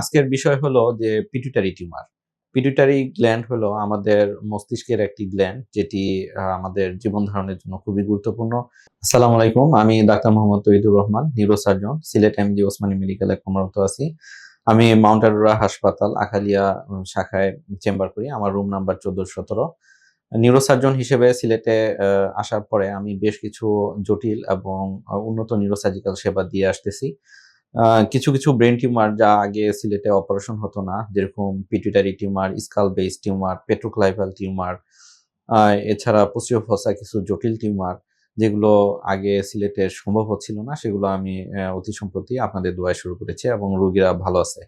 আজকের বিষয় হলো যে পিটুইটারি টিউমার পিটুটারি গ্ল্যান্ড হলো আমাদের মস্তিষ্কের একটি গ্ল্যান্ড যেটি আমাদের জীবন ধারণের জন্য খুবই গুরুত্বপূর্ণ। আসসালামু আলাইকুম, আমি doctor Mohammad Taidur Rahman neurosurgeon Sylhet MG Osmani মেডিকেলে কর্মরত আছি। আমি মাউন্ট আরোরা হাসপাতাল, আখালিয়া শাখায় চেম্বার করি, আমার রুম নাম্বার চোদ্দ সতেরো। নিউরোসার্জন হিসেবে সিলেটে আসার পরে আমি বেশ কিছু জটিল এবং উন্নত নিউরোসার্জিক্যাল সেবা দিয়ে আসতেছি। কিছু কিছু ব্রেন টিউমার যা আগে সিলেটে অপারেশন হতো না, যেরকম pituitary tumour skull base tumour petroclival tumour এছাড়া পোস্টিওফসা কিছু জটিল টিউমার যেগুলো আগে সিলেটে সম্ভব হচ্ছিল না, সেগুলো আমি অতি সম্প্রতি আপনাদের দোয়ায় শুরু করেছি এবং রোগীরা ভালো আছে।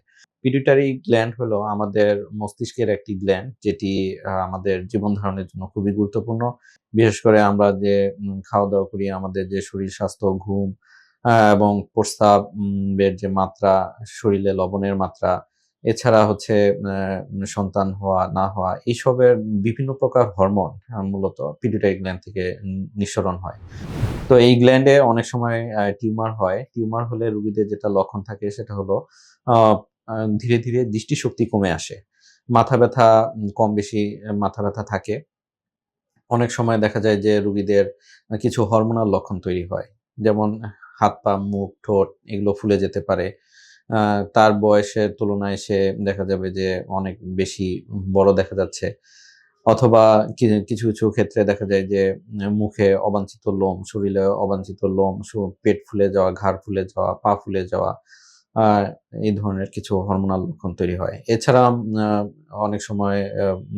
পিটুইটারি গ্ল্যান্ড হলো আমাদের মস্তিষ্কের একটি গ্ল্যান্ড যেটি আমাদের জীবন ধারণের জন্য খুবই গুরুত্বপূর্ণ। বিশেষ করে আমরা যে খাওয়া দাওয়া করি, আমাদের যে শরীর স্বাস্থ্য, ঘুম এবং প্রস্রাবের যে মাত্রা, শরীরে লবণের মাত্রা, এছাড়া হচ্ছে সন্তান হওয়া, না হওয়া, এইসবের বিভিন্ন প্রকার হরমোন মূলত পিটুইটারি গ্ল্যান্ড থেকে নিঃসরণ হয়। তো এই গ্ল্যান্ডে অনেক সময় টিউমার হয়। টিউমার হলে রুগীদের যেটা লক্ষণ থাকে সেটা হলো ধীরে ধীরে দৃষ্টিশক্তি কমে আসে। মাথা ব্যথা কম বেশি মাথা ব্যথা থাকে। অনেক সময় দেখা যায় যে রুগীদের কিছু হরমোনাল লক্ষণ তৈরি হয়। যেমন হাত পা, মুখ, ঠোঁট এগুলো ফুলে যেতে পারে। তার বয়সের তুলনায় সে দেখা যাবে যে অনেক বেশি বড় দেখা যাচ্ছে। অথবা কিছু কিছু ক্ষেত্রে দেখা যায় যে মুখে অবাঞ্ছিত লোম, শরীরে অবাঞ্ছিত লোম পেট ফুলে যাওয়া, ঘাড় ফুলে যাওয়া, পা ফুলে যাওয়া এই ধরনের কিছু হরমোনাল লক্ষণ তৈরি হয়। এছাড়া অনেক সময়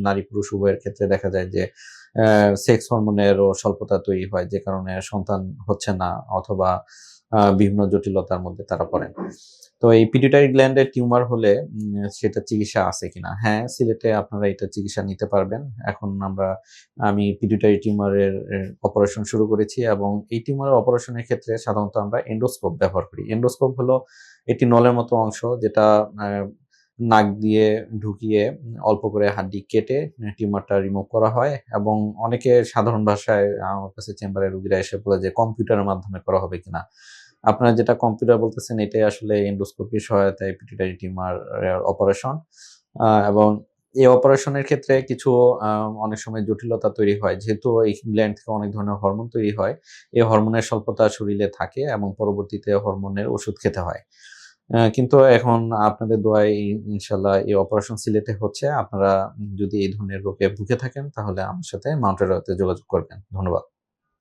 নারী পুরুষ উভয়ের ক্ষেত্রে দেখা যায় যে সেক্স হরমোনেরও স্বল্পতা তৈরি হয়, যে কারণে সন্তান হচ্ছে না অথবা বিভিন্ন জটিলতার মধ্যে তারা পড়েন। তো এই পিটুইটারি গ্ল্যান্ডের টিউমার হলে সেটা চিকিৎসা আছে কিনা? হ্যাঁ সিলেটে আপনারা এটা চিকিৎসা নিতে পারবেন। এখন আমরা, আমি পিটুইটারি টিউমারের অপারেশন শুরু করেছি এবং এই টিউমারের অপারেশনের ক্ষেত্রে সাধারণত আমরা এন্ডোস্কোপ ব্যবহার করি। এন্ডোস্কোপ হলো একটি নলের মতো অংশ যেটা নাক দিয়ে ঢুকিয়ে অল্প করে হাড্ডি কেটে টিউমারটা রিমুভ করা হয় এবং অনেকে সাধারণ ভাষায় আমার কাছে চেম্বারে রোগীরা এসে বলে যে, কম্পিউটারের মাধ্যমে করা হবে কিনা? আপনারা যেটা কম্পিউটার বলতেছেন, এটাই আসলে এন্ডোস্কোপির সহায়তায় পিটুইটারি টিউমার অপারেশন এবং এই অপারেশনের ক্ষেত্রে কিছু অনেক সময় জটিলতা তৈরি হয়। যেহেতু এই গ্ল্যান্ড থেকে অনেক ধরনের হরমোন তৈরি হয়, এই হরমোনের স্বল্পতা শরীরে থাকে এবং পরবর্তীতে হরমোনের ওষুধ খেতে হয়। কিন্তু এখন আপনাদের দোয়ায় ইনশাল্লাহ এই অপারেশন সিলেটে হচ্ছে। আপনারা যদি এই ধরনের রোগে ভুগে থাকেন, তাহলে আমার সাথে মাউন্টেড যোগাযোগ করবেন। ধন্যবাদ।